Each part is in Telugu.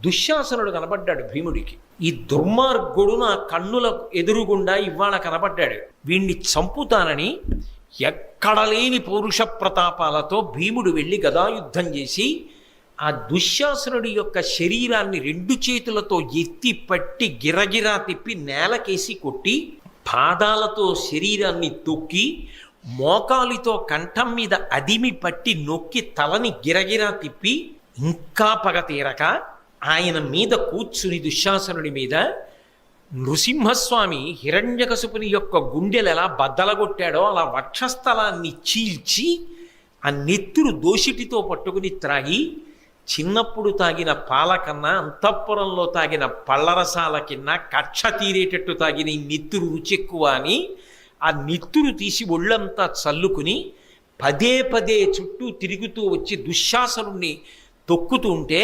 దుశ్శాసనుడు కనబడ్డాడు భీముడికి. ఈ దుర్మార్గుడు నా కన్నుల ఎదురుగుండా ఇవాళ కనబడ్డాడు వీణ్ణి చంపుతానని ఎక్కడలేని పౌరుష ప్రతాపాలతో భీముడు వెళ్ళి గదాయుద్ధం చేసి ఆ దుశ్శాసనుడి యొక్క శరీరాన్ని రెండు చేతులతో ఎత్తి పట్టి గిరగిరా తిప్పి నేలకేసి కొట్టి పాదాలతో శరీరాన్ని తొక్కి మోకాలితో కంఠం మీద అదిమి పట్టి నొక్కి తలని గిరగిరా తిప్పి ఇంకా పగ తీరక ఆయన మీద కూర్చుని దుశ్శాసనుడి మీద నృసింహస్వామి హిరణ్యకశుపుని యొక్క గుండెలు ఎలా బద్దలగొట్టాడో అలా వక్షస్థలాన్ని చీల్చి ఆ నెత్తురు దోషిటితో పట్టుకుని త్రాగి చిన్నప్పుడు తాగిన పాల కన్నా అంతఃపురంలో తాగిన పళ్ళరసాల కింద కక్ష తీరేటట్టు తాగిన ఈ నెత్తురు రుచి ఎక్కువ అని ఆ నెత్తురు తీసి ఒళ్ళంతా చల్లుకుని పదే పదే చుట్టూ తిరుగుతూ వచ్చి దుశ్శాసనుణ్ణి తొక్కుతుంటే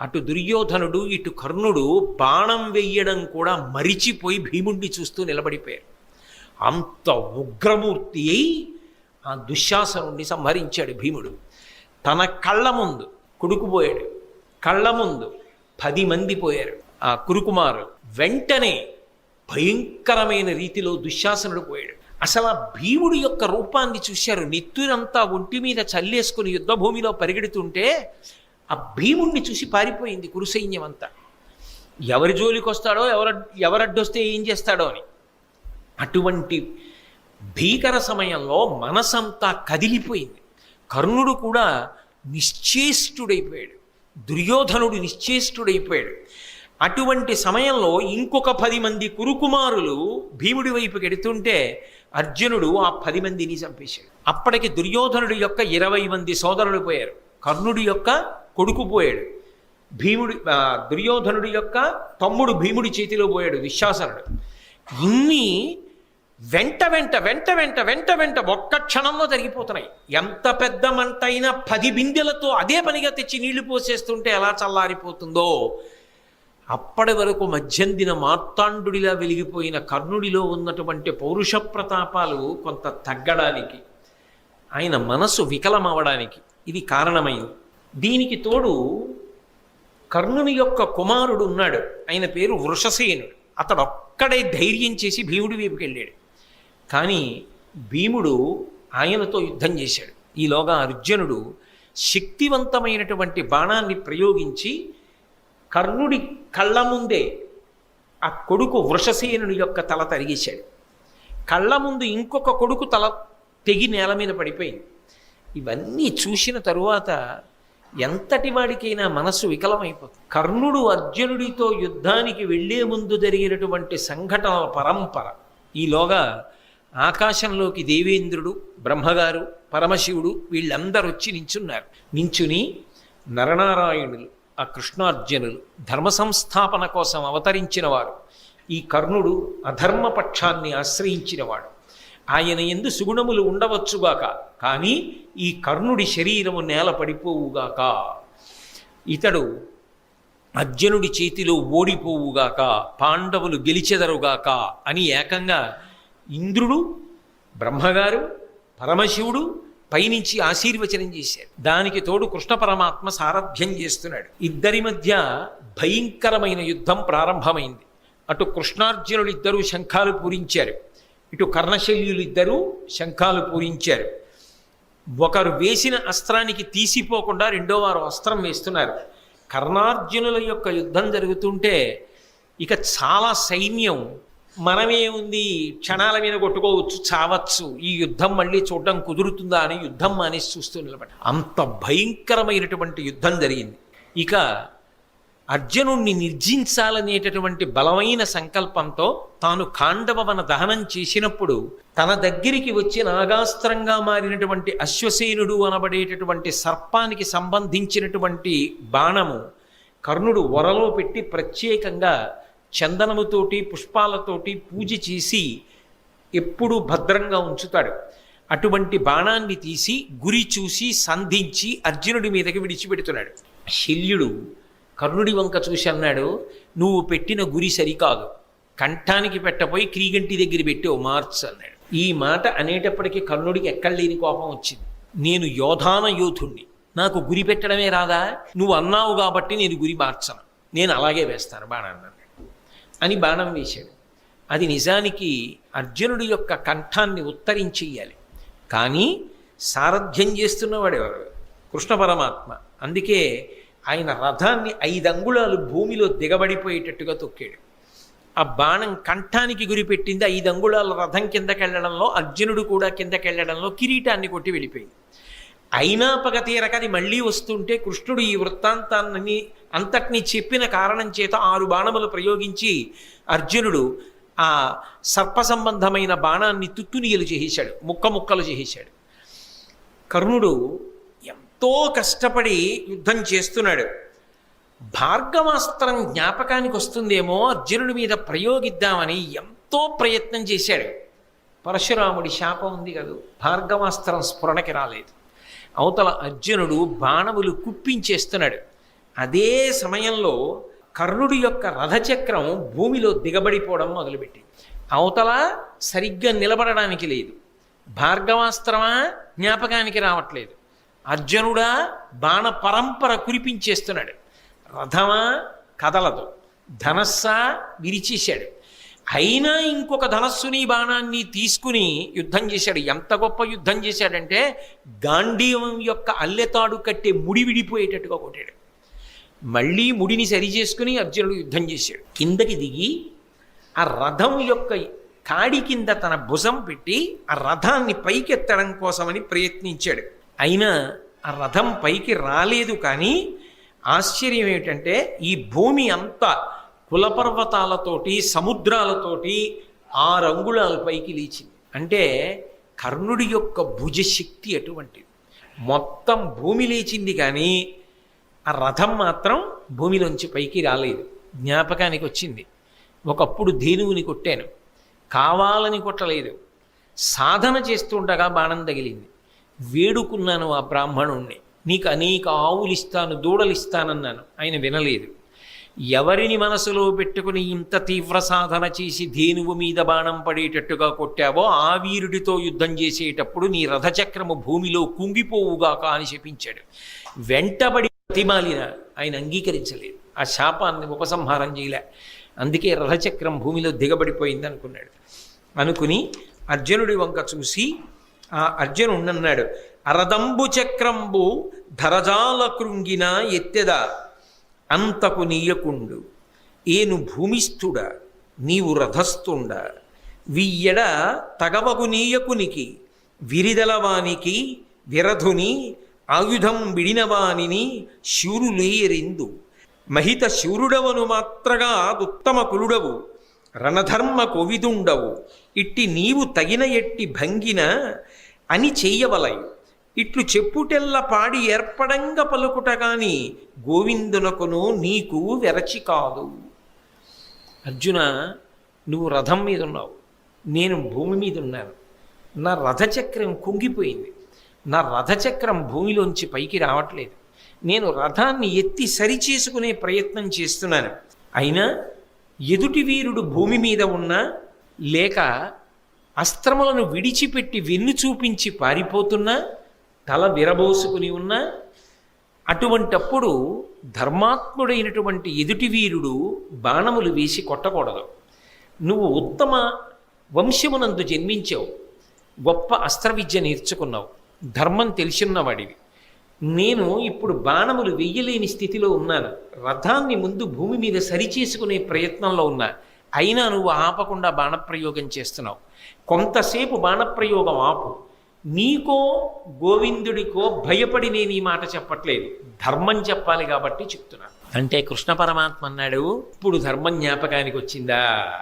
అటు దుర్యోధనుడు ఇటు కర్ణుడు బాణం వెయ్యడం కూడా మరిచిపోయి భీముణ్ణి చూస్తూ నిలబడిపోయారు. అంత ఉగ్రమూర్తి అయి ఆ దుశ్శాసనుణ్ణి సంహరించాడు భీముడు. తన కళ్ళ ముందు కొడుకుపోయాడు. కళ్ళ ముందు పది మంది పోయారు. ఆ కురుకుమారు వెంటనే భయంకరమైన రీతిలో దుశ్శాసనుడు పోయాడు. అసలు ఆ భీముడి యొక్క రూపాన్ని చూశారు. నెత్తురంతా ఒంటి మీద చల్లేసుకుని యుద్ధభూమిలో పరిగెడుతుంటే ఆ భీముణ్ణి చూసి పారిపోయింది కురుసైన్యం అంతా ఎవరి జోలికి వస్తాడో ఎవరు ఎవరడ్డొస్తే ఏం చేస్తాడో అని. అటువంటి భీకర సమయంలో మనసంతా కదిలిపోయింది. కర్ణుడు కూడా నిశ్చేష్టుడైపోయాడు. దుర్యోధనుడు నిశ్చేష్టుడైపోయాడు. అటువంటి సమయంలో ఇంకొక పది మంది కురుకుమారులు భీముడి వైపు గెడుతుంటే అర్జునుడు ఆ పది మందిని చంపేశాడు. అప్పటికి దుర్యోధనుడి యొక్క ఇరవై మంది సోదరులు పోయారు. కర్ణుడి యొక్క కొడుకు పోయాడు భీముడి దుర్యోధనుడి యొక్క తమ్ముడు భీముడి చేతిలో పోయాడు విశ్వాసనుడు. ఇన్ని వెంట వెంట వెంట వెంట వెంట వెంట ఒక్క క్షణంలో జరిగిపోతున్నాయి. ఎంత పెద్ద మంట అయినా పది బిందెలతో అదే పనిగా తెచ్చి నీళ్ళు పోసేస్తుంటే ఎలా చల్లారిపోతుందో. అప్పటి వరకు మధ్యందిన మార్తాండుడిలా వెలిగిపోయిన కర్ణుడిలో ఉన్నటువంటి పౌరుష ప్రతాపాలు కొంత తగ్గడానికి ఆయన మనసు వికలమవడానికి ఇది కారణమైంది దీనికి తోడు కర్ణుని యొక్క కుమారుడు ఉన్నాడు. ఆయన పేరు వృషసేనుడు. అతడు ఒక్కడే ధైర్యం చేసి భీముడి వైపుకి వెళ్ళాడు. కానీ భీముడు ఆయనతో యుద్ధం చేశాడు. ఈలోగా అర్జునుడు శక్తివంతమైనటువంటి బాణాన్ని ప్రయోగించి కర్ణుడి కళ్ళ ముందే ఆ కొడుకు వృషసేనుడి యొక్క తల తరిగేశాడు. కళ్ళ ముందు ఇంకొక కొడుకు తల తెగి నేల మీద పడిపోయింది. ఇవన్నీ చూసిన తరువాత ఎంతటి వాడికైనా మనస్సు వికలమైపోతుంది. కర్ణుడు అర్జునుడితో యుద్ధానికి వెళ్ళే ముందు జరిగినటువంటి సంఘటనల పరంపర. ఈలోగా ఆకాశంలోకి దేవేంద్రుడు బ్రహ్మగారు పరమశివుడు వీళ్ళందరూ వచ్చి నించున్నారు. నించుని నరనారాయణులు ఆ కృష్ణార్జునులు ధర్మ సంస్థాపన కోసం అవతరించిన వారు ఈ కర్ణుడు అధర్మపక్షాన్ని ఆశ్రయించినవాడు. ఆయన ఎందు సుగుణములు ఉండవచ్చుగాక. కానీ ఈ కర్ణుడి శరీరము నేల పడిపోవుగాక. ఇతడు అర్జునుడి చేతిలో ఓడిపోవుగాక పాండవులు గెలిచెదరుగాక అని ఏకంగా ఇంద్రుడు బ్రహ్మగారు పరమశివుడు పైనుంచి ఆశీర్వచనం చేశారు. దానికి తోడు కృష్ణ పరమాత్మ సారథ్యం చేస్తున్నాడు. ఇద్దరి మధ్య భయంకరమైన యుద్ధం ప్రారంభమైంది. అటు కృష్ణార్జునులు ఇద్దరూ శంఖాలు పూరించారు. ఇటు కర్ణశల్యులు ఇద్దరూ శంఖాలు పూరించారు. ఒకరు వేసిన అస్త్రానికి తీసిపోకుండా రెండో వారు అస్త్రం వేస్తున్నారు. కర్ణార్జునుల యొక్క యుద్ధం జరుగుతుంటే ఇక చాలా సైన్యం మనమే ఉంది క్షణాల మీద కొట్టుకోవచ్చు చావచ్చు ఈ యుద్ధం మళ్ళీ చూడడం కుదురుతుందా అని యుద్ధం మానేసి చూస్తూ నిలబడి అంత భయంకరమైనటువంటి యుద్ధం జరిగింది. ఇక అర్జునుణ్ణి నిర్జించాలనేటటువంటి బలమైన సంకల్పంతో తాను కాండవవన దహనం చేసినప్పుడు తన దగ్గరికి వచ్చి నాగాస్త్రంగా మారినటువంటి అశ్వసేనుడు అనబడేటటువంటి సర్పానికి సంబంధించినటువంటి బాణము కర్ణుడు వరలో పెట్టి ప్రత్యేకంగా చందనముతోటి పుష్పాలతోటి పూజ చేసి ఎప్పుడూ భద్రంగా ఉంచుతాడు. అటువంటి బాణాన్ని తీసి గురి చూసి సంధించి అర్జునుడి మీదకి విడిచిపెడుతున్నాడు. శల్యుడు కర్ణుడి వంక చూసి అన్నాడు నువ్వు పెట్టిన గురి సరికాదు. కంఠానికి పెట్టపోయి క్రీగంటి దగ్గర పెట్టి మార్చు అన్నాడు. ఈ మాట అనేటప్పటికీ కర్ణుడికి ఎక్కడ లేని కోపం వచ్చింది. నేను యోధాన యోధుణ్ణి. నాకు గురి పెట్టడమే రాదా? నువ్వు అన్నావు కాబట్టి నేను గురి మార్చను. నేను అలాగే వేస్తాను బాణాన్ని అన్నాడు. అని బాణం వేశాడు. అది నిజానికి అర్జునుడి యొక్క కంఠాన్ని ఉత్తరించేయాలి. కానీ సారథ్యం చేస్తున్నవాడు ఎవరు? కృష్ణ పరమాత్మ. అందుకే ఆయన రథాన్ని ఐదు అంగుళాలు భూమిలో దిగబడిపోయేటట్టుగా తొక్కాడు. ఆ బాణం కంఠానికి గురిపెట్టింది ఐదు అంగుళాల రథం కిందకెళ్ళడంలో అర్జునుడు కూడా కిందకెళ్ళడంలో కిరీటాన్ని కొట్టి వెళ్ళిపోయింది. అయినా పగ తీరక అది మళ్ళీ వస్తుంటే కృష్ణుడు ఈ వృత్తాంతాన్ని అంతటినీ చెప్పిన కారణం చేత ఆరు బాణములు ప్రయోగించి అర్జునుడు ఆ సర్ప సంబంధమైన బాణాన్ని తుత్తునియలు చేసేశాడు ముక్క ముక్కలు చేసేశాడు. కర్ణుడు ఎంతో కష్టపడి యుద్ధం చేస్తున్నాడు. భార్గవాస్త్రం జ్ఞాపకానికి వస్తుందేమో అర్జునుడి మీద ప్రయోగిద్దామని ఎంతో ప్రయత్నం చేశాడు. పరశురాముడి శాపం ఉంది కదా భార్గవాస్త్రం స్ఫురణకి రాలేదు. అవతల అర్జునుడు బాణములు కుప్పించేస్తున్నాడు. అదే సమయంలో కర్ణుడి యొక్క రథచక్రం భూమిలో దిగబడిపోవడం మొదలుపెట్టింది. అవతల సరిగ్గా నిలబడడానికి లేదు. భార్గవాస్త్రమా? జ్ఞాపకానికి రావట్లేదు. అర్జునుడా బాణ పరంపర కురిపించేస్తున్నాడు. రథమా కదలదు. ధనస్సా విరిచేశాడు. అయినా ఇంకొక ధనస్సుని బాణాన్ని తీసుకుని యుద్ధం చేశాడు. ఎంత గొప్ప యుద్ధం చేశాడంటే గాంధీవం యొక్క అల్లెతాడు కట్టే ముడి విడిపోయేటట్టుగా కొట్టాడు. మళ్ళీ ముడిని సరి చేసుకుని అర్జునుడు యుద్ధం చేశాడు. కిందకి దిగి ఆ రథం యొక్క కాడి కింద తన భుజం పెట్టి ఆ రథాన్ని పైకెత్తడం కోసమని ప్రయత్నించాడు. అయినా ఆ రథం పైకి రాలేదు కానీ ఆశ్చర్యం ఏమిటంటే ఈ భూమి అంతా కులపర్వతాలతోటి సముద్రాలతోటి ఆ రంగుళాల పైకి లేచింది. అంటే కర్ణుడి యొక్క భుజశక్తి అటువంటిది. మొత్తం భూమి లేచింది కానీ ఆ రథం మాత్రం భూమిలోంచి పైకి రాలేదు. జ్ఞాపకానికి వచ్చింది. ఒకప్పుడు ధేనువుని కొట్టాను. కావాలని కొట్టలేదు. సాధన చేస్తుండగా బాణం తగిలింది. వేడుకున్నాను ఆ బ్రాహ్మణుణ్ణి. నీకు అనేక ఆవులు ఇస్తాను దూడలు ఇస్తానన్నాను ఆయన వినలేదు. ఎవరిని మనసులో పెట్టుకుని ఇంత తీవ్ర సాధన చేసి ధేనువు మీద బాణం పడేటట్టుగా కొట్టావో ఆ వీరుడితో యుద్ధం చేసేటప్పుడు నీ రథచక్రము భూమిలో కుంగిపోవుగాక అని శపించాడు. వెంటబడి ప్రతిమాలిన ఆయన అంగీకరించలేదు. ఆ శాపాన్ని ఉపసంహారం చేయలే. అందుకే రథచక్రం భూమిలో దిగబడిపోయింది అనుకున్నాడు అనుకుని అర్జునుడి వంక చూసి ఆ అర్జునుడు అరదంబు చక్రంబు ధరజాల కృంగిన ఎత్తెద అంతకు నీయకుండు. ఏను భూమిస్థుడ నీవు రథస్థుండ. వియ్యడ తగవగు నీయకునికి విరిదలవానికి విరధుని ఆయుధం విడినవానిని శూరులేయరిందు. మహిత శూరుడవను మాత్రగా ఉత్తమ కులుడవు. రణధర్మ కొవిదుండవు. ఇట్టి నీవు తగిన ఎట్టి భంగిన అని చెయ్యవలయు ఇట్లు చెప్పుటెల్ల పాడి ఏర్పడంగా పలుకుట గాని గోవిందునకును నీకు వెరచి కాదు. అర్జున నువ్వు రథం మీద ఉన్నావు నేను భూమి మీద ఉన్నాను నా రథచక్రం కుంగిపోయింది. నా రథచక్రం భూమిలోంచి పైకి రావట్లేదు. నేను రథాన్ని ఎత్తి సరిచేసుకునే ప్రయత్నం చేస్తున్నాను. అయినా ఎదుటి వీరుడు భూమి మీద ఉన్నా లేక అస్త్రములను విడిచిపెట్టి వెన్ను చూపించి పారిపోతున్నా తల విరబోసుకుని ఉన్నా అటువంటప్పుడు ధర్మాత్ముడైనటువంటి ఎదుటి వీరుడు బాణములు వేసి కొట్టకూడదు. నువ్వు ఉత్తమ వంశమునందు జన్మించావు గొప్ప అస్త్ర విద్య నేర్చుకున్నావు ధర్మం తెలిసిన్నవాడివి నేను ఇప్పుడు బాణములు వెయ్యలేని స్థితిలో ఉన్నాను. రథాన్ని ముందు భూమి మీద సరిచేసుకునే ప్రయత్నంలో ఉన్నా. అయినా నువ్వు ఆపకుండా బాణప్రయోగం చేస్తున్నావు. కొంతసేపు బాణప్రయోగం ఆపు. నీకో గోవిందుడికో భయపడి నేను ఈ మాట చెప్పట్లేదు. ధర్మం చెప్పాలి కాబట్టి చెప్తున్నాను అంటే కృష్ణ పరమాత్మ అన్నాడు ఇప్పుడు ధర్మం జ్ఞాపకానికి వచ్చిందా?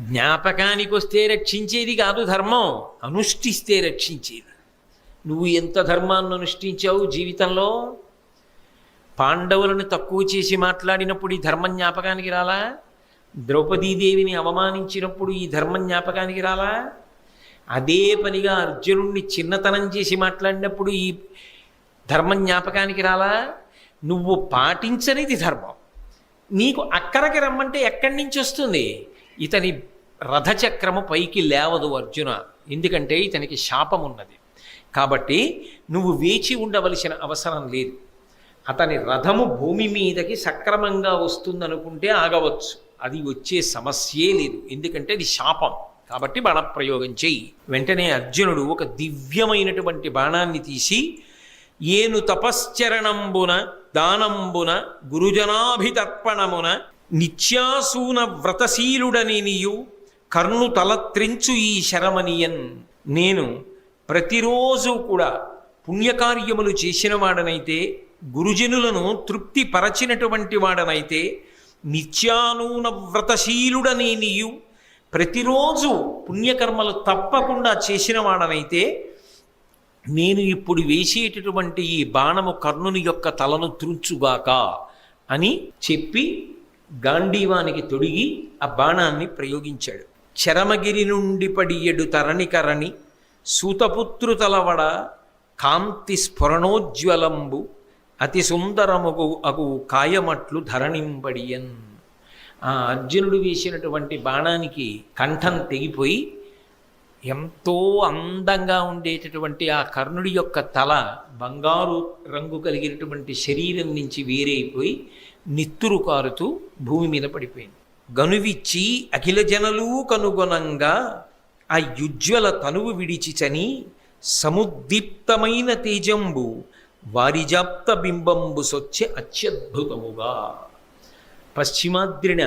జ్ఞాపకానికి వస్తే రక్షించేది కాదు ధర్మం. అనుష్ఠిస్తే రక్షించేది నువ్వు ఎంత ధర్మాన్ని అనుష్ఠించావు జీవితంలో? పాండవులను తక్కువ చేసి మాట్లాడినప్పుడు ఈ ధర్మం జ్ఞాపకానికి రాలా? ద్రౌపదీదేవిని అవమానించినప్పుడు ఈ ధర్మం జ్ఞాపకానికి రాలా? అదే పనిగా అర్జునుణ్ణి చిన్నతనం చేసి మాట్లాడినప్పుడు ఈ ధర్మ జ్ఞాపకానికి రాలా? నువ్వు పాటించనిది ధర్మం. నీకు అక్కడికి రమ్మంటే ఎక్కడి నుంచి వస్తుంది? ఇతని రథచక్రము పైకి లేవదు అర్జున. ఎందుకంటే ఇతనికి శాపం ఉన్నది కాబట్టి నువ్వు వేచి ఉండవలసిన అవసరం లేదు. అతని రథము భూమి మీదకి సక్రమంగా వస్తుందనుకుంటే ఆగవచ్చు. అది వచ్చే సమస్యే లేదు. ఎందుకంటే అది శాపం. కాబట్టి బాణప్రయోగం చేయి వెంటనే అర్జునుడు ఒక దివ్యమైనటువంటి బాణాన్ని తీసి ఏను తపశ్చరణంబున దానంబున గురుజనాభితర్పణమున నిత్యాసూన వ్రతశీలుడని నీయు కర్ణు తలత్రించు ఈ శరమనియన్ నేను ప్రతిరోజు కూడా పుణ్యకార్యములు చేసిన వాడనైతే గురుజనులను తృప్తిపరచినటువంటి వాడనైతే నిత్యానూన వ్రతశీలుడని నీయు ప్రతిరోజు పుణ్యకర్మలు తప్పకుండా చేసిన వాడనైతే నేను ఇప్పుడు వేసేటటువంటి ఈ బాణము కర్ణుని యొక్క తలను త్రుంచుగాక అని చెప్పి గాంధీవానికి తొడిగి ఆ బాణాన్ని ప్రయోగించాడు. చరమగిరి నుండి పడియడు తరణికరణి సూతపుత్రు తలవడ కాంతి స్ఫురణోజ్వలంబు అతి సుందరముగు అగు కాయమట్లు ధరణింపడియన్. ఆ అర్జునుడు వేసినటువంటి బాణానికి కంఠం తెగిపోయి ఎంతో అందంగా ఉండేటటువంటి ఆ కర్ణుడి యొక్క తల బంగారు రంగు కలిగినటువంటి శరీరం నుంచి వేరైపోయి నిత్తురు కారుతూ భూమి మీద పడిపోయింది. గనువిచ్చి అఖిల జనలు కనుగొనంగా ఆ యుజ్వల తనువు విడిచి చని సముద్దీప్తమైన తేజంబు వారిజాప్త బింబంబు సొచ్చే అత్యద్భుతముగా. పశ్చిమాద్రిన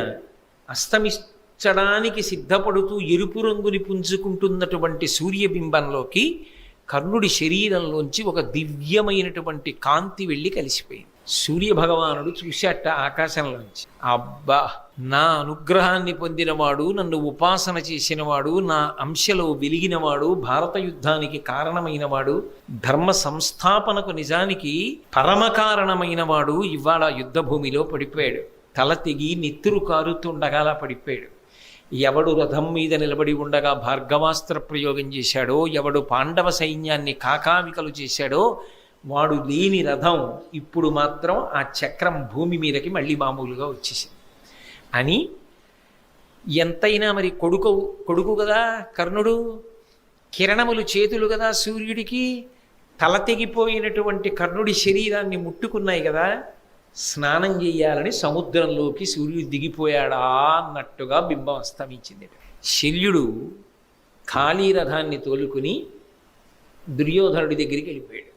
అస్తమించడానికి సిద్ధపడుతూ ఎరుపు రంగుని పుంజుకుంటున్నటువంటి సూర్యబింబంలోకి కర్ణుడి శరీరంలోంచి ఒక దివ్యమైనటువంటి కాంతి వెళ్ళి కలిసిపోయింది. సూర్య భగవానుడు చూశాట ఆకాశంలోంచి. అబ్బా! నా అనుగ్రహాన్ని పొందినవాడు నన్ను ఉపాసన చేసినవాడు నా అంశలో వెలిగినవాడు భారత యుద్ధానికి కారణమైనవాడు ధర్మ సంస్థాపనకు నిజానికి పరమ కారణమైనవాడు ఇవాళ యుద్ధ భూమిలో పడిపోయాడు. తల తెగి నెత్తురు కారుతుండగా అలా పడిపోయాడు. ఎవడు రథం మీద నిలబడి ఉండగా భార్గవాస్త్ర ప్రయోగం చేశాడో ఎవడు పాండవ సైన్యాన్ని కాకావికలు చేశాడో వాడు లేని రథం ఇప్పుడు మాత్రం ఆ చక్రం భూమి మీదకి మళ్ళీ మామూలుగా వచ్చేసింది. అని ఎంతైనా మరి కొడుకు కొడుకు కదా కర్ణుడు కిరణములు చేతులు కదా సూర్యుడికి తల తెగిపోయినటువంటి కర్ణుడి శరీరాన్ని ముట్టుకున్నాయి కదా స్నానం చేయాలని సముద్రంలోకి సూర్యుడు దిగిపోయాడా అన్నట్టుగా బింబం అస్తమించింది శల్యుడు ఖాళీ రథాన్ని తోలుకుని దుర్యోధనుడి దగ్గరికి వెళ్ళిపోయాడు.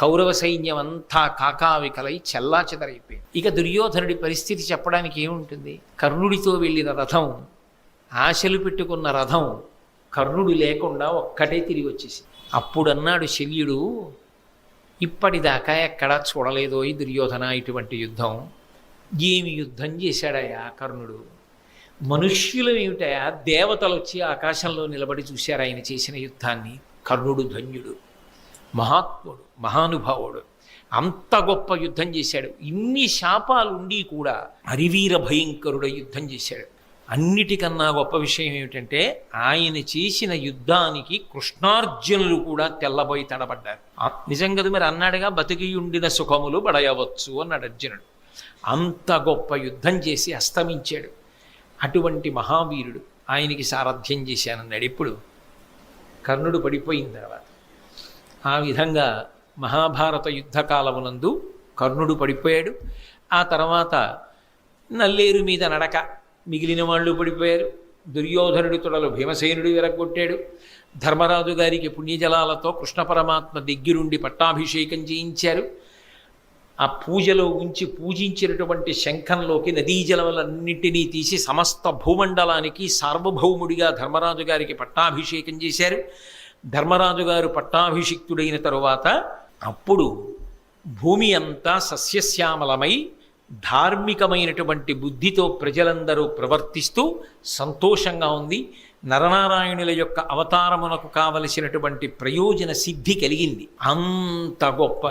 కౌరవ సైన్యం అంతా కాకావికలై చెల్లా చెదరైపోయింది ఇక దుర్యోధనుడి పరిస్థితి చెప్పడానికి ఏముంటుంది? కర్ణుడితో వెళ్ళిన రథం ఆశలు పెట్టుకున్న రథం కర్ణుడు లేకుండా ఒక్కటే తిరిగి వచ్చేసి అప్పుడన్నాడు శల్యుడు ఇప్పటిదాకా ఎక్కడా చూడలేదో ఈ దుర్యోధన ఇటువంటి యుద్ధం. ఏమి యుద్ధం చేశాడయా కర్ణుడు? మనుష్యులు ఏమిటయా? దేవతలు వచ్చి ఆకాశంలో నిలబడి చూశారు ఆయన చేసిన యుద్ధాన్ని. కర్ణుడు ధన్యుడు. మహాత్ముడు మహానుభావుడు. అంత గొప్ప యుద్ధం చేశాడు. ఇన్ని శాపాలు ఉండి కూడా అరివీర భయంకరుడ యుద్ధం చేశాడు. అన్నిటికన్నా గొప్ప విషయం ఏమిటంటే ఆయన చేసిన యుద్ధానికి కృష్ణార్జునులు కూడా తెల్లబోయి తడబడ్డారు. నిజంగా నిజం కదా మరి? అన్నాడుగా బతికి ఉండిన సుఖములు పడయవచ్చు అన్నాడు అర్జునుడు. అంత గొప్ప యుద్ధం చేసి అస్తమించాడు. అటువంటి మహావీరుడు ఆయనకి సారథ్యం చేశానన్నాడు. ఇప్పుడు కర్ణుడు పడిపోయిన తర్వాత ఆ విధంగా మహాభారత యుద్ధకాలమునందు కర్ణుడు పడిపోయాడు. ఆ తర్వాత నల్లేరు మీద నడక మిగిలిన వాళ్ళు పడిపోయారు. దుర్యోధనుడి తొడలు భీమసేనుడు విరగొట్టాడు ధర్మరాజు గారికి పుణ్యజలాలతో కృష్ణ పరమాత్మ దగ్గరుండి పట్టాభిషేకం చేయించారు. ఆ పూజలో ఉంచి పూజించినటువంటి శంఖంలోకి నదీ జలములన్నింటినీ తీసి సమస్త భూమండలానికి సార్వభౌముడిగా ధర్మరాజు గారికి పట్టాభిషేకం చేశారు. ధర్మరాజు గారు పట్టాభిషిక్తుడైన తరువాత అప్పుడు భూమి అంతా సస్యశ్యామలమై ధార్మికమైనటువంటి బుద్ధితో ప్రజలందరూ ప్రవర్తిస్తూ సంతోషంగా ఉంది. నరనారాయణుల యొక్క అవతారమునకు కావలసినటువంటి ప్రయోజన సిద్ధి కలిగింది. అంత గొప్ప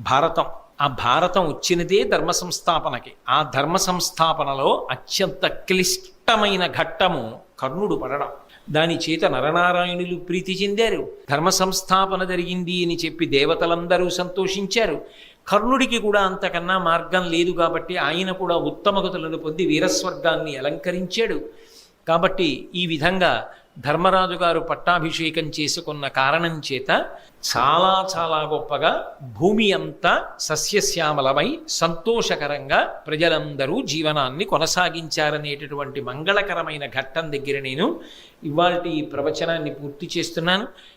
భారతం. ఆ భారతం వచ్చినదే ధర్మ సంస్థాపనకి. ఆ ధర్మ సంస్థాపనలో అత్యంత క్లిష్టమైన ఘట్టము కర్ణుడు పడడం. దాని చేత నరనారాయణులు ప్రీతి చెందారు. ధర్మ సంస్థాపన జరిగింది అని చెప్పి దేవతలందరూ సంతోషించారు. కర్ణుడికి కూడా అంతకన్నా మార్గం లేదు కాబట్టి ఆయన కూడా ఉత్తమ గతులను పొంది వీరస్వర్గాన్ని అలంకరించాడు. కాబట్టి ఈ విధంగా ధర్మరాజు గారు పట్టాభిషేకం చేసుకున్న కారణం చేత చాలా చాలా గొప్పగా భూమి అంతా సస్యశ్యామలమై సంతోషకరంగా ప్రజలందరూ జీవనాన్ని కొనసాగించారనేటటువంటి మంగళకరమైన ఘట్టం దగ్గర నేను ఇవాళ ఈ ప్రవచనాన్ని పూర్తి చేస్తున్నాను.